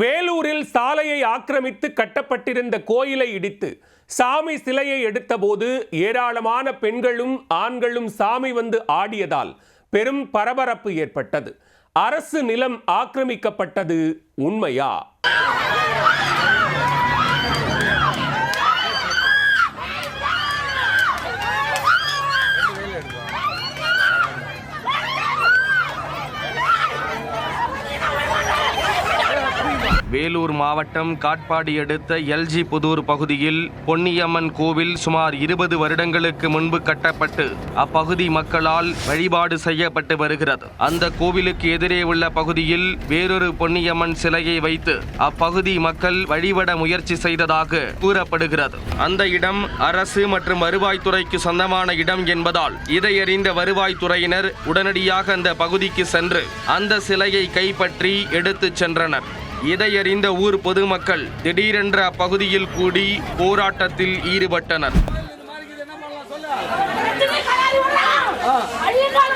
வேலூரில் சாலையை ஆக்கிரமித்து கட்டப்பட்டிருந்த கோயிலை இடித்து சாமி சிலையை எடுத்தபோது ஏராளமான பெண்களும் ஆண்களும் சாமி வந்து ஆடியதால் பெரும் பரபரப்பு ஏற்பட்டது. அரசு நிலம் ஆக்கிரமிக்கப்பட்டது உண்மையா? வேலூர் மாவட்டம் காட்பாடி அடுத்த எல்ஜி புதூர் பகுதியில் பொன்னியம்மன் கோவில் சுமார் இருபது வருடங்களுக்கு முன்பு கட்டப்பட்டு அப்பகுதி மக்களால் வழிபாடு செய்யப்பட்டு வருகிறது. அந்த கோவிலுக்கு எதிரே உள்ள பகுதியில் வேறொரு பொன்னியம்மன் சிலையை வைத்து அப்பகுதி மக்கள் வழிபட முயற்சி செய்ததாக கூறப்படுகிறது. அந்த இடம் அரசு மற்றும் வருவாய்த்துறைக்கு சொந்தமான இடம் என்பதால் இதையறிந்த வருவாய்த்துறையினர் உடனடியாக அந்த பகுதிக்கு சென்று அந்த சிலையை கைப்பற்றி எடுத்துச் சென்றனர். இதையறிந்த ஊர் பொதுமக்கள் திடீரென்று அப்பகுதியில் கூடி போராட்டத்தில் ஈடுபட்டனர். அழியக்கால்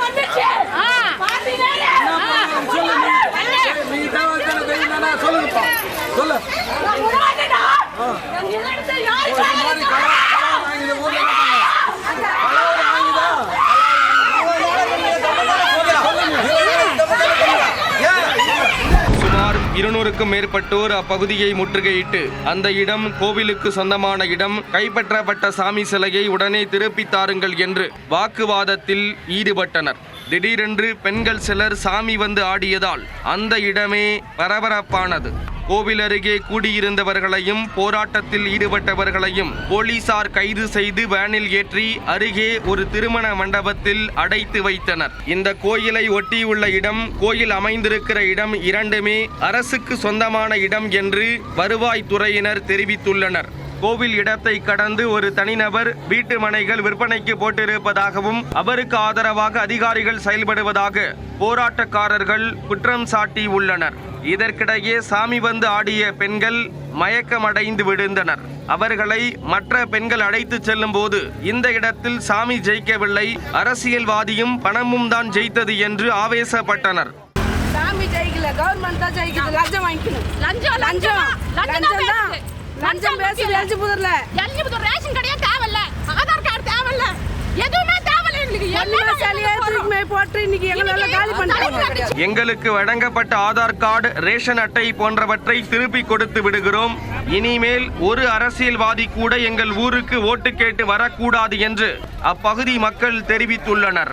இருநூறுக்கும் மேற்பட்டோர் அப்பகுதியை முற்றுகையிட்டு அந்த இடம் கோவிலுக்கு சொந்தமான இடம் கைப்பற்றப்பட்ட சாமி சிலையை உடனே திருப்பி தாருங்கள் என்று வாக்குவாதத்தில் ஈடுபட்டனர். திடீரென்று பெண்கள் சிலர் சாமி வந்து ஆடியதால் அந்த இடமே பரபரப்பானது. கோவில் அருகே கூடியிருந்தவர்களையும் போராட்டத்தில் ஈடுபட்டவர்களையும் போலீசார் கைது செய்து வேனில் ஏற்றி அருகே ஒரு திருமண மண்டபத்தில் அடைத்து வைத்தனர். இந்த கோயிலை ஒட்டியுள்ள இடம் கோயில் அமைந்திருக்கிற இடம் இரண்டுமே அரசுக்கு சொந்தமான இடம் என்று வருவாய்த்துறையினர் தெரிவித்துள்ளனர். கோவில் இடத்தை கடந்து ஒரு தனிநபர் வீட்டு மனைகள் விற்பனைக்கு போட்டிருப்பதாகவும் அவருக்கு ஆதரவாக அதிகாரிகள் செயல்படுவதாக போராட்டக்காரர்கள் குற்றம் சாட்டி உள்ளனர் இதற்கிடையே சாமி வந்து ஆடிய பெண்கள் மயக்கமடைந்து விழுந்தனர். அவர்களை மற்ற பெண்கள் அழைத்து செல்லும் போது இந்த இடத்தில் சாமி ஜெயிக்கவில்லை அரசியல்வாதியும் பணமும் தான் ஜெயித்தது என்று ஆவேசப்பட்டனர். சாமி ஜெயிக்கல கவர்மெண்ட் தான் ஜெயிக்குது லஞ்சம் வாங்கிக்கணும். லஞ்சம் லஞ்சம் லஞ்சம் லஞ்சம் தான் லஞ்சம் பேசுது. எழுச்சி புதர்ல. எல்ஜிபுத்தூர் ரேஷன் எங்களுக்கு வழங்கப்பட்ட ஆதார் கார்டு ரேஷன் அட்டை போன்றவற்றை திருப்பி கொடுத்து விடுகிறோம். இனிமேல் ஒரு அரசியல்வாதி கூட எங்கள் ஊருக்கு ஓட்டு கேட்டு வரக்கூடாது என்று அப்பகுதி மக்கள் தெரிவித்துள்ளனர்.